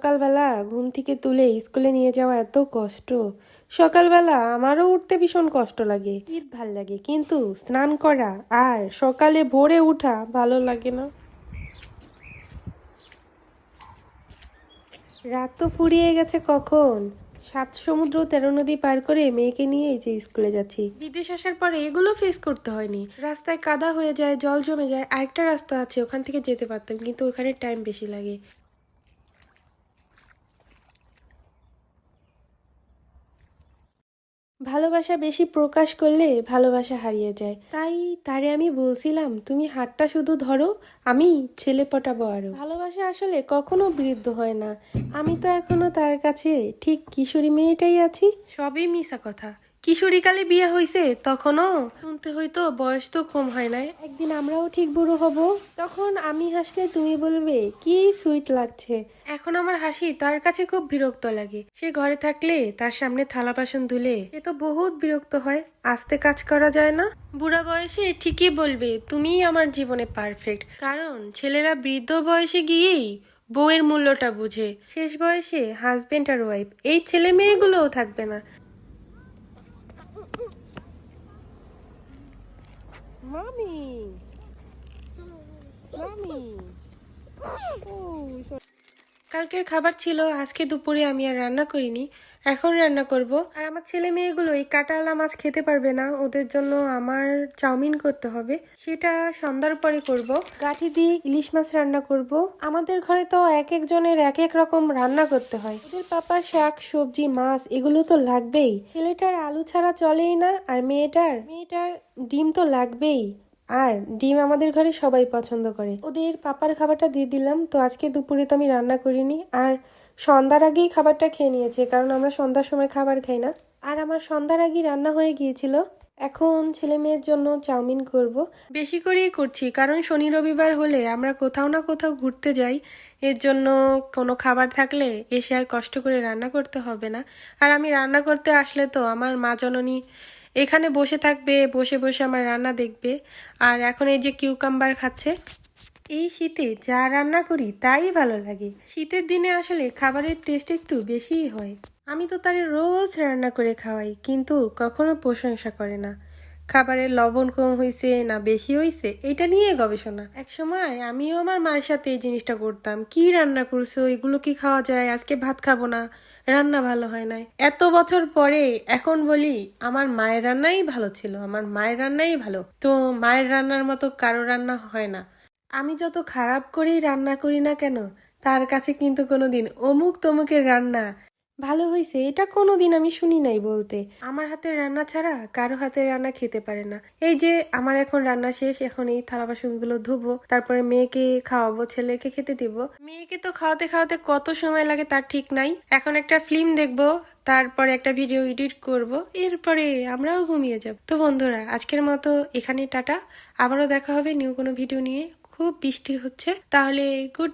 সকালবেলা ঘুম থেকে তুলে স্কুলে নিয়ে যাওয়া এত কষ্ট। সকালবেলা আমারও উঠতে ভীষণ কষ্ট লাগে, শীত ভালো লাগে, কিন্তু স্নান করা আর সকালে ভোরে উঠা ভালো লাগে না। রাত তো ফুরিয়ে গেছে কখন? সাত সমুদ্র তেরো নদী পার করে মেয়েকে নিয়ে এই যে স্কুলে যাচ্ছি। বিদেশ আসার পরে এগুলো ফেস করতে হয়নি। রাস্তায় কাদা হয়ে যায়, জল জমে যায়। আরেকটা রাস্তা আছে, ওখান থেকে যেতে পারতাম, কিন্তু ওখানে টাইম বেশি লাগে। ভালোবাসা বেশি প্রকাশ করলে ভালোবাসা হারিয়ে যায়। তাই তারে আমি বলছিলাম, তুমি হাতটা শুধু ধরো, আমি ছেলে পটাবো আরও। ভালোবাসা আসলে কখনো বৃদ্ধ হয় না। আমি তো এখনও তার কাছে ঠিক কিশোরী মেয়েটাই আছি। সবই মিশা কথা। কিশোরীকালে বিয়ে হয়েছে তখনও শুনতে হয়তো বয়স তো কম হয় নাই। একদিন আমরাও ঠিক বুড়ো হব। তখন আমি হাসলে তুমি বলবে কি সুইট লাগছে? এখন আমার হাসি তার কাছে খুব বিরক্ত লাগে। সে ঘরে থাকলে তার সামনে থালা বাসন ধুলে সে তো বহুত বিরক্ত হয়। আস্তে কাজ করা যায় না। বুড়া বয়সে ঠিকই বলবে তুমিই আমার জীবনে পারফেক্ট কারণ ছেলেরা বৃদ্ধ বয়সে গিয়েই বউয়ের মূল্যটা বুঝে। শেষ বয়সে হাজবেন্ড আর ওয়াইফ এই ছেলে মেয়েগুলোও থাকবে না। Mommy! Mommy! Oh, কালকের খাবার ছিল, আজকে দুপুরে আমি আর রান্না করিনি। এখন রান্না করব। আর আমার ছেলে মেয়েগুলো এই কাটালা মাছ খেতে পারবে না, ওদের জন্য আমার চাউমিন করতে হবে। সেটা সন্ধ্যার পরে করব। গাঠি দিয়ে ইলিশ মাছ রান্না করব। আমাদের ঘরে তো এক একজনের এক এক রকম রান্না করতে হয়। ওদের পাপা শাক, সবজি, মাছ, এগুলো তো লাগবেই। ছেলেটার আলু ছাড়া চলেই না, আর মেয়েটার মেয়েটার ডিম তো লাগবেই। আর ডিম আমাদের ঘরে সবাই পছন্দ করে। ওদের পাপার খাবারটা দিয়ে দিলাম, তো আজকে দুপুরে তো আমি রান্না করিনি। আর সন্ধ্যার আগেই খাবারটা খেয়ে নিয়েছে, কারণ আমরা সন্ধ্যার সময় খাবার খাই না। আর আমার সন্ধ্যার আগেই রান্না হয়ে গিয়েছিল। এখন ছেলে মেয়ের জন্য চাউমিন করব। বেশি করেই করছি, কারণ শনি রবিবার হলে আমরা কোথাও না কোথাও ঘুরতে যাই। এর জন্য কোনো খাবার থাকলে এসে আর কষ্ট করে রান্না করতে হবে না। আর আমি রান্না করতে আসলে তো আমার মা জননী এখানে বসে থাকবে, বসে বসে আমার রান্না দেখবে। আর এখন এই যে কিউকাম্বার খাচ্ছে, এই শীতে যা রান্না করি তাই ভালো লাগে। শীতের দিনে আসলে খাবারের টেস্ট একটু বেশিই হয়। আমি তো তারে রোজ রান্না করে খাওয়াই, কিন্তু কখনো প্রশংসা করে না। খাবারের লবণ কম হয়েছে না বেশি হয়েছে এটা নিয়ে গবেষণা। এক সময় আমিও আমার মায়ের সাথে এই জিনিসটা করতাম। কি রান্না করছ? এগুলো কি খাওয়া যায়? আজকে ভাত খাব না। রান্না ভালো হয় নাই। এত বছর পরে এখন বলি, আমার মায়ের রান্নাই ভালো ছিল। আমার মায়ের রান্নাই ভালো। তো মায়ের রান্নার মতো কারও রান্না হয় না। আমি যত খারাপ করেই রান্না করি না কেন, তার কাছে কিন্তু কোনোদিন অমুক তমুকের রান্না ভালো হয়েছে, এটা কোনোদিন আমি শুনি নাই বলতে। আমার হাতের রান্না ছাড়া কারও হাতের রান্না খেতে পারে না। এই যে, আমার এখন রান্না শেষ, এখন এই থালা বাসনগুলো ধুবো, তারপরে মেয়েকে খাওয়াবো, ছেলেকে খেতে দিব। মেয়েকে তো খাওয়াতে খাওয়াতে কত সময় লাগে তার ঠিক নাই। এখন একটা ফিল্ম দেখব, তারপরে একটা ভিডিও এডিট করব, এরপরে আমরাও ঘুমিয়ে যাব। তো বন্ধুরা, আজকের মতো এখানে টাটা। আবারও দেখা হবে নিউ কোনো ভিডিও নিয়ে। খুব বৃষ্টি হচ্ছে, তাহলে গুড